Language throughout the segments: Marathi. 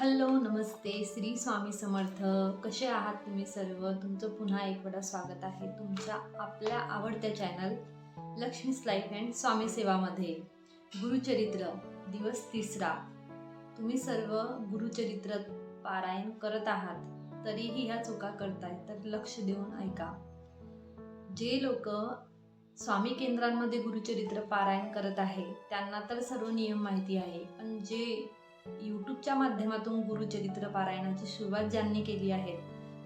हॅलो नमस्ते. श्री स्वामी समर्थ. कसे आहात तुम्ही सर्व? तुमचं पुन्हा एक वेळा स्वागत आहे तुमच्या आपल्या आवडत्या चॅनल लक्ष्मीस लाईफ अँड स्वामी सेवामध्ये. गुरुचरित्र दिवस तिसरा. तुम्ही सर्व गुरुचरित्र पारायण करत आहात तरीही ह्या चुका करताय तर लक्ष देऊन ऐका. जे लोक स्वामी केंद्रांमध्ये गुरुचरित्र पारायण करत आहे त्यांना तर सर्व नियम माहिती आहे पण जे यूट्यूबच्या माध्यमातून गुरुचरित्र पारायणाची सुरुवात ज्यांनी केली आहे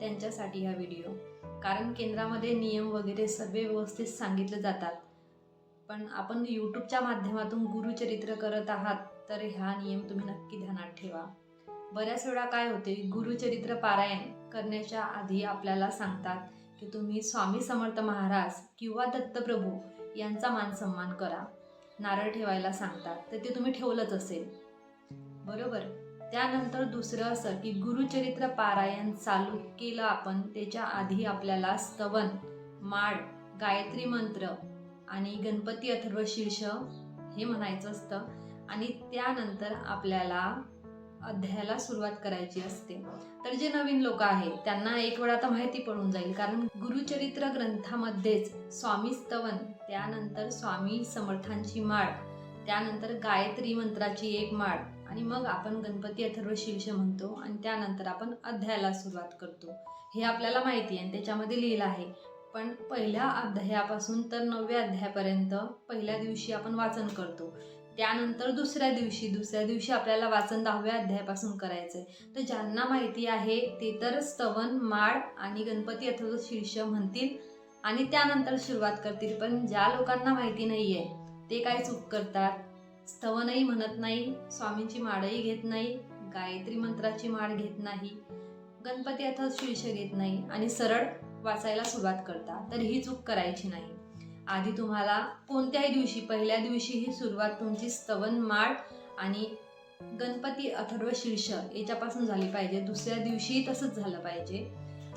त्यांच्यासाठी हा व्हिडिओ कारण केंद्रामध्ये नियम वगैरे सर्व व्यवस्थित सांगितले जातात. पण आपण यूट्यूबच्या माध्यमातून गुरुचरित्र करत आहात तर हा नियम तुम्ही नक्की ध्यानात ठेवा. बऱ्याच वेळा काय होते गुरुचरित्र पारायण करण्याच्या आधी आपल्याला सांगतात की तुम्ही स्वामी समर्थ महाराज किंवा दत्तप्रभू यांचा मान सन्मान करा. नारळ ठेवायला सांगतात तर ते तुम्ही ठेवलंच असेल. बरोबर. त्यानंतर दुसरं असं की गुरुचरित्र पारायण चालू केलं आपण त्याच्या आधी आपल्याला स्तवन माड गायत्री मंत्र आणि गणपती अथर्व शीर्ष हे म्हणायचं असतं. आणि त्यानंतर आपल्याला अध्यायाला सुरुवात करायची असते. तर जे नवीन लोक आहेत त्यांना एक वेळा आता माहिती पडून जाईल. कारण गुरुचरित्र ग्रंथामध्येच स्वामी स्तवन त्यानंतर स्वामी समर्थांची माळ त्यानंतर गायत्री मंत्राची एक माळ आणि मग आपण गणपती अथर्व शीर्ष म्हणतो आणि त्यानंतर आपण अध्यायाला सुरुवात करतो. हे आपल्याला माहिती आहे आणि त्याच्यामध्ये लिहिलं आहे. पण पहिल्या अध्यायापासून तर नवव्या अध्यायापर्यंत पहिल्या दिवशी आपण वाचन करतो. त्यानंतर दुसऱ्या दिवशी दुसऱ्या दिवशी आपल्याला वाचन दहाव्या अध्यायापासून करायचं आहे तर ज्यांना माहिती आहे ते तर स्तवन माळ आणि गणपती अथर्व शीर्ष म्हणतील आणि त्यानंतर सुरुवात करतील. पण ज्या लोकांना माहिती नाही आहे ते काय चूक करतात? स्तवनही म्हणत नाही स्वामींची माळही घेत नाही गायत्री मंत्राची माळ घेत नाही गणपती अथवा शीर्ष घेत नाही आणि सरळ वाचायला सुरुवात करता तर ही चूक करायची नाही. आधी तुम्हाला कोणत्याही दिवशी पहिल्या दिवशी ही सुरुवात तुमची स्तवन माळ आणि गणपती अथर्व शीर्ष याच्यापासून झाली पाहिजे. दुसऱ्या दिवशी तसंच झालं पाहिजे.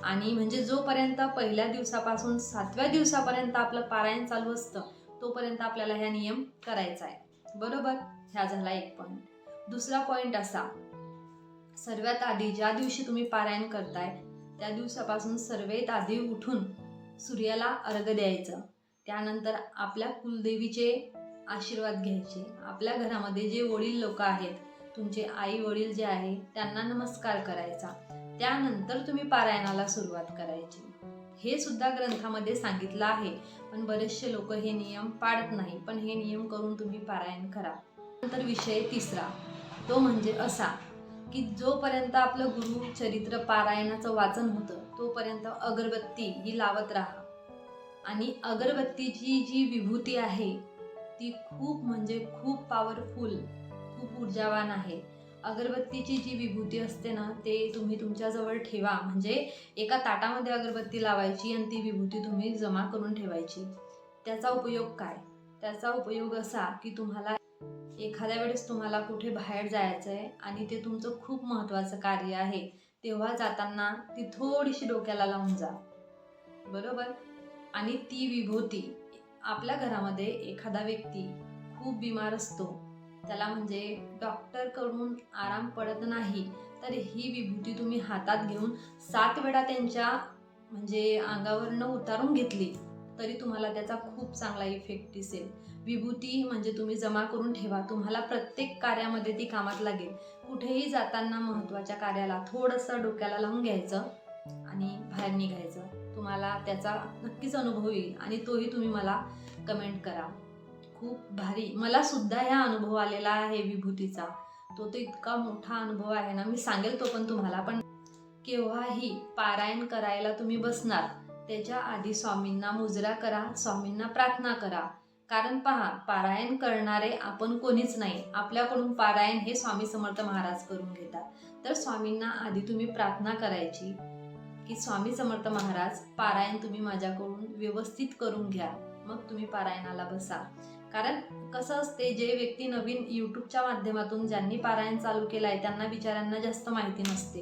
आणि म्हणजे जोपर्यंत पहिल्या दिवसापासून सातव्या दिवसापर्यंत आपलं पारायण चालू असतं तोपर्यंत आपल्याला ह्या नियम करायचा आहे. बरोबर? ह्या झाला एक पॉईंट दुसरा पॉईंट असा. सर्वात आधी ज्या दिवशी तुम्ही पारायण करताय त्या दिवसापासून सर्वात आधी उठून सूर्याला अर्घ द्यायचं. त्यानंतर आपल्या कुलदेवीचे आशीर्वाद घ्यायचे. आपल्या घरामध्ये जे वडील लोक आहेत तुमचे आई वडील जे आहे त्यांना नमस्कार करायचा. त्यानंतर तुम्ही पारायणाला सुरुवात करायची. हे सुद्धा ग्रंथामध्ये सांगितलं आहे. पण बरेचसे लोक हे नियम पाळत नाही. पण हे नियम करून तुम्ही पारायण करा. नंतर विषय तिसरा. तो म्हणजे असा की जोपर्यंत आपलं गुरु चरित्र पारायणाचं वाचन होतं तोपर्यंत अगरबत्ती ही लावत राहा. आणि अगरबत्तीची जी विभूती आहे ती खूप म्हणजे खूप पॉवरफुल खूप ऊर्जावान आहे. अगरबत्तीची जी विभूती असते ना ते तुम्ही तुमच्याजवळ ठेवा. म्हणजे एका ताटामध्ये अगरबत्ती लावायची आणि ती विभूती तुम्ही जमा करून ठेवायची. त्याचा उपयोग काय? त्याचा उपयोग असा की तुम्हाला एखाद्या वेळेस तुम्हाला कुठे बाहेर जायचं आहे आणि ते तुमचं खूप महत्त्वाचं कार्य आहे तेव्हा जाताना ती थोडीशी डोक्याला लावून जा. बरोबर? आणि ती विभूती आपल्या घरामध्ये एखादा व्यक्ती खूप बिमार असतो त्याला म्हणजे डॉक्टरकडून आराम पडत नाही तर ही विभूती तुम्ही हातात घेऊन सात वेळा त्यांच्या म्हणजे अंगावरनं उतारून घेतली तरी तुम्हाला त्याचा खूप चांगला इफेक्ट दिसेल. विभूती म्हणजे तुम्ही जमा करून ठेवा तुम्हाला प्रत्येक कार्यामध्ये ती कामात लागेल. कुठेही जाताना महत्त्वाच्या कार्याला थोडंसं डोक्याला लावून घ्यायचं आणि बाहेर निघायचं. तुम्हाला त्याचा नक्कीच अनुभव येईल आणि तोही तुम्ही मला कमेंट करा. खूप भारी. मला सुद्धा ह्या अनुभव आलेला आहे विभूतीचा. तो तर इतका मोठा अनुभव आहे ना. मी सांगेल तो पण तुम्हाला. पण केव्हाही पारायण करायला तुम्ही बसणार त्याच्या आधी स्वामींना मुजरा करा स्वामींना प्रार्थना करा. कारण पहा पारायण करणारे आपण कोणीच नाही. आपल्याकडून पारायण हे स्वामी समर्थ महाराज करून घेतात. तर स्वामींना आधी तुम्ही प्रार्थना करायची की स्वामी समर्थ महाराज पारायण तुम्ही माझ्याकडून व्यवस्थित करून घ्या. मग तुम्ही पारायणाला बसा. कारण कसं असते जे व्यक्ती नवीन यूट्यूबच्या माध्यमातून ज्यांनी पारायण चालू केलं आहे त्यांना बिचाऱ्यांना जास्त माहिती नसते.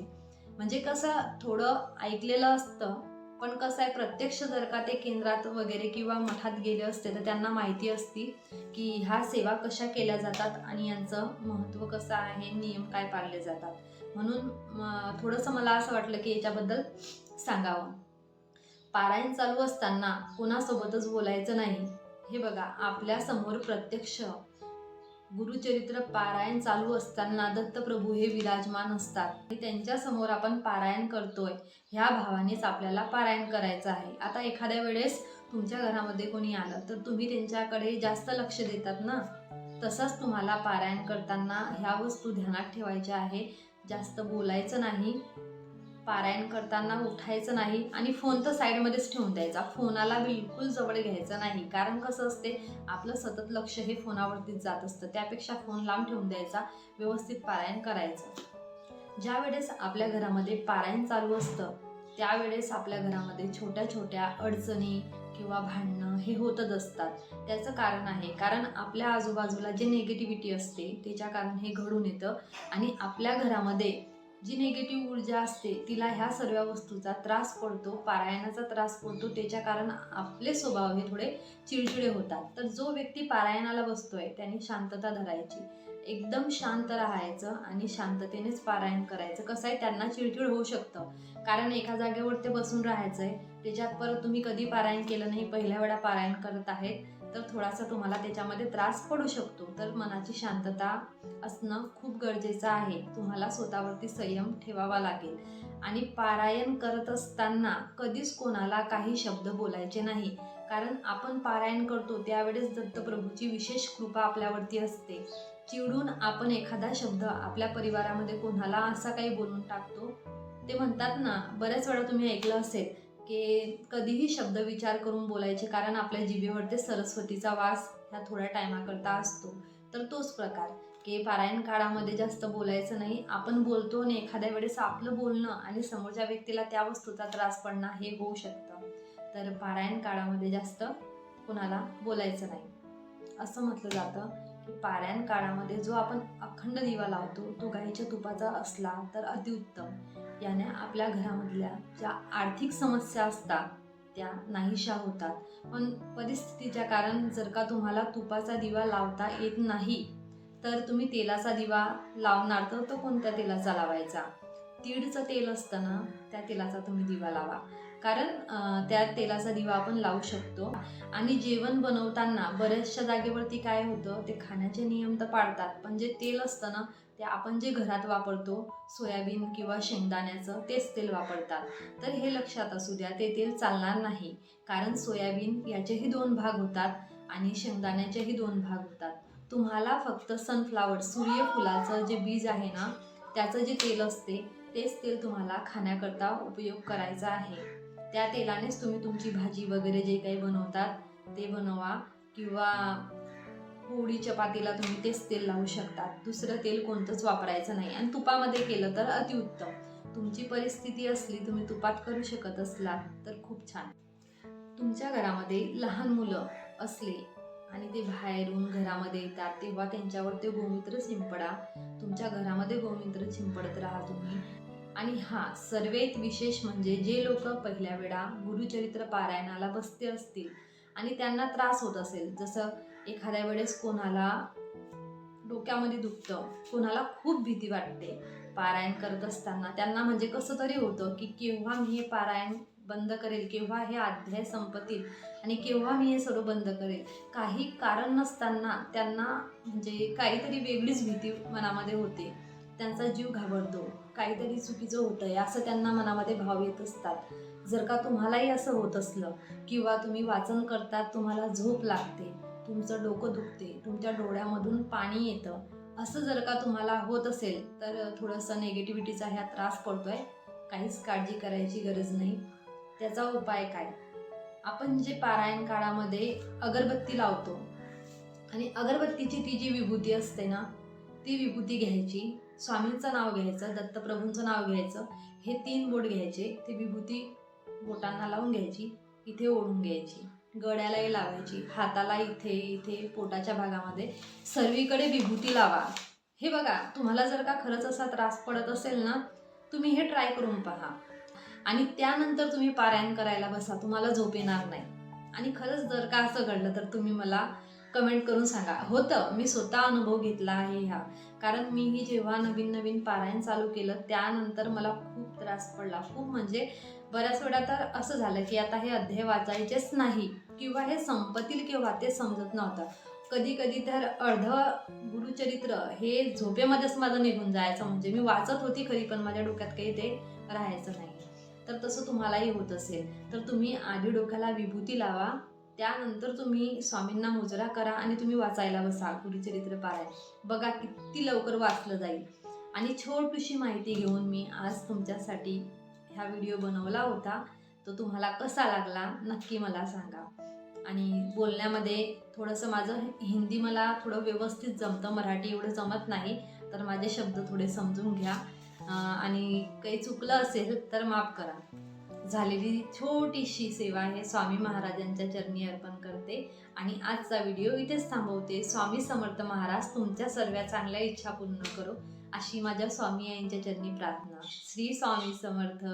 म्हणजे कसं थोडं ऐकलेलं असतं पण कसं आहे प्रत्यक्ष जर का ते केंद्रात वगैरे किंवा मठात गेले असते तर त्यांना माहिती असती की ह्या सेवा कशा केल्या जातात आणि यांचं महत्त्व कसं आहे नियम काय पाळले जातात. म्हणून थोडंसं मला असं वाटलं की याच्याबद्दल सांगावं. पारायण चालू असताना कोणासोबतच बोलायचं नाही. हे बघा आपल्यासमोर प्रत्यक्ष गुरुचरित्र पारायण चालू असताना दत्तप्रभू हे विराजमान असतात. आणि त्यांच्यासमोर आपण पारायण करतोय ह्या भावानेच आपल्याला पारायण करायचं आहे. आता एखाद्या वेळेस तुमच्या घरामध्ये कोणी आलं तर तुम्ही त्यांच्याकडे जास्त लक्ष देतात ना? तसंच तुम्हाला पारायण करताना ह्या वस्तू ध्यानात ठेवायच्या आहे. जास्त बोलायचं नाही. पारायण करताना उठायचं नाही आणि फोन तर साईडमध्येच ठेवून द्यायचा. फोनाला बिलकुल जवळ घ्यायचं नाही. कारण कसं असते आपलं सतत लक्ष हे फोनावरतीच जात असतं. त्यापेक्षा फोन लांब ठेवून द्यायचा व्यवस्थित पारायण करायचं. ज्या वेळेस आपल्या घरामध्ये पारायण चालू असतं त्यावेळेस आपल्या घरामध्ये छोट्या छोट्या अडचणी किंवा भांडणं हे होतच असतात. त्याचं कारण आहे कारण आपल्या आजूबाजूला जे निगेटिव्हिटी असते त्याच्या कारण हे घडून येतं आणि आपल्या घरामध्ये जी निगेटिव्ह ऊर्जा असते तिला ह्या सर्व वस्तूचा त्रास पडतो पारायणाचा त्रास पडतो त्याच्या कारण आपले स्वभाव हे थोडे चिडचिडे होतात. तर जो व्यक्ती पारायणाला बसतोय त्याने शांतता धरायची. एकदम शांत राहायचं आणि शांततेनेच पारायण करायचं. कसं आहे त्यांना चिडचिड होऊ शकतं. कारण एका जागेवर ते बसून राहायचं आहे त्याच्यात परत तुम्ही कधी पारायण केलं नाही पहिल्या वेळा पारायण करत आहेत. तर थोडासा तुम्हाला त्याच्यामध्ये त्रास पडू शकतो. तर मनाची शांतता असणं खूप गरजेचं आहे. तुम्हाला स्वतःवरती संयम ठेवावा लागेल. आणि पारायण करत असताना कधीच कोणाला काही शब्द बोलायचे नाही. कारण आपण पारायण करतो त्यावेळेस दत्तप्रभूची विशेष कृपा आपल्यावरती असते. चिडून आपण एखादा शब्द आपल्या परिवारामध्ये कोणाला असा काही बोलून टाकतो? ते म्हणतात ना बऱ्याच वेळा तुम्ही ऐकलं असेल की कधीही शब्द विचार करून बोलायचे कारण आपल्या जिभेवरती सरस्वतीचा वास ह्या थोड्या टायमाकरता असतो. तर तोच प्रकार की पारायण काळामध्ये जास्त बोलायचं नाही. आपण बोलतो आणि एखाद्या वेळेस आपलं बोलणं आणि समोरच्या व्यक्तीला त्या वस्तूचा त्रास पडणं हे होऊ शकतं. तर पारायण काळामध्ये जास्त कोणाला बोलायचं नाही. असं म्हटलं जातं. पारायण काळामध्ये जो आपण अखंड दिवा लावतो तो गाईच्या तुपाचा असला तर अतिउत्तम याने आपल्या घरामधल्या ज्या आर्थिक समस्या असतात त्या नाहीशा होतात. पण परिस्थितीच्या कारण जर का तुम्हाला तुपाचा दिवा लावता येत नाही तर तुम्ही तेलाचा दिवा लावणार तर तो कोणत्या तेलाचा लावायचा? तीळचं तेल असतं ना त्या तेलाचा तुम्ही दिवा लावा. कारण त्या तेलाचा दिवा आपण लावू शकतो. आणि जेवण बनवताना बऱ्याचशा जागेवरती काय होतं ते खाण्याचे नियम तर पाळतात पण जे तेल असतं ना ते आपण जे घरात वापरतो सोयाबीन किंवा शेंगदाण्याचं तेच तेल वापरतात. तर हे लक्षात असू द्या ते तेल चालणार नाही. कारण सोयाबीन याचेही दोन भाग होतात आणि शेंगदाण्याचेही दोन भाग होतात. तुम्हाला फक्त सनफ्लावर सूर्यफुलाचं जे बीज आहे ना त्याचं जे तेल असते तेच तेल तुम्हाला खाण्याकरता उपयोग करायचा आहे. त्या तेलानेच तुम्ही तुमची भाजी वगैरे जे काही बनवतात ते बनवा. किंवा पोळी चपातीला तुम्ही तेच तेल लावू शकतात. दुसरं तेल कोणतंच वापरायचं नाही. आणि तुपामध्ये केलं तर अतिउत्तम. तुमची परिस्थिती असली तुम्ही तुपात करू शकत असलात तर खूप छान. तुमच्या घरामध्ये लहान मुलं असले आणि ते बाहेरून घरामध्ये येतात तेव्हा त्यांच्यावर ते गोमित्र शिंपडा. तुमच्या घरामध्ये गोमित्र शिंपडत राहा तुम्ही. आणि हा सर्वेत विशेष म्हणजे जे लोक पहिल्या वेळा गुरुचरित्र पारायणाला बसते असतील आणि त्यांना त्रास होत असेल जसं एखाद्या वेळेस कोणाला डोक्यामध्ये दुखतं कोणाला खूप भीती वाटते पारायण करत असताना त्यांना म्हणजे कसं तरी होतं की केव्हा मी हे पारायण बंद करेल केव्हा हे अध्याय संपतील आणि केव्हा मी हे सर्व बंद करेल काही कारण नसताना त्यांना म्हणजे काहीतरी वेगळीच भीती मनामध्ये होते त्यांचा जीव घाबरतो. काहीतरी चुकीचं होतं आहे असं त्यांना मनामध्ये भाव येत असतात. जर का तुम्हालाही असं होत असलं किंवा तुम्ही वाचन करतात तुम्हाला झोप लागते तुमचं डोकं दुखते तुमच्या डोळ्यामधून पाणी येतं असं जर का तुम्हाला होत असेल तर थोडंसं नेगेटिव्हिटीचा ह्या त्रास पडतोय. काहीच काळजी करायची गरज नाही. त्याचा उपाय काय? आपण जे पारायण काळामध्ये अगरबत्ती लावतो आणि अगरबत्तीची ती जी विभूती असते ना ती विभूती घ्यायची. स्वामींचं नाव घ्यायचं दत्तप्रभूंचं नाव घ्यायचं हे तीन बोट घ्यायचे ती विभूती बोटांना लावून घ्यायची इथे ओढून घ्यायची गळ्यालाही लावायची हाताला इथे इथे पोटाच्या भागामध्ये सर्वीकडे विभूती लावा. हे बघा तुम्हाला जर का खरंच असा त्रास पडत असेल ना तुम्ही हे ट्राय करून पहा. आणि त्यानंतर तुम्ही पारायण करायला बसा तुम्हाला झोप येणार नाही. आणि खरंच जर का असं घडलं तर तुम्ही मला कमेंट करून सांगा. होतं मी स्वतः अनुभव घेतला आहे ह्या कारण मीही जेव्हा नवीन नवीन पारायण चालू केलं त्यानंतर मला खूप त्रास पडला. खूप म्हणजे बऱ्याच वेळा तर असं झालं की आता हे अध्याय वाचायचेच नाही किंवा हे संपतील किंवा ते समजत नव्हतं. कधी कधी तर अर्ध गुरुचरित्र हे झोपेमध्येच माझं निघून जायचं. म्हणजे मी वाचत होती खरी पण माझ्या डोक्यात काही ते राहायचं नाही. तर तसं तुम्हालाही होत असेल. तर तुम्ही आधी डोक्याला विभूती लावा. त्यानंतर तुम्ही स्वामींना मुजरा करा आणि तुम्ही वाचायला बसा गुरुचरित्र पारायण. बघा किती लवकर वाचलं जाईल. आणि छोटीशी माहिती घेऊन मी आज तुमच्यासाठी हा व्हिडिओ बनवला होता. तो तुम्हाला कसा लागला नक्की मला सांगा. आणि बोलण्यामध्ये थोडंसं माझं हिंदी मला थोडं व्यवस्थित जमतं मराठी एवढं जमत नाही तर माझे शब्द थोडे समजून घ्या. आणि काही चुकलं असेल तर माफ करा. झालेली छोटीशी सेवा हे स्वामी महाराजांच्या चरणी अर्पण करते. आणि आजचा व्हिडिओ इथेच थांबवते. स्वामी समर्थ महाराज तुमच्या सर्व चांगल्या इच्छा पूर्ण करो. अशी माझ्या स्वामी यांच्या चरणी प्रार्थना. श्री स्वामी समर्थ.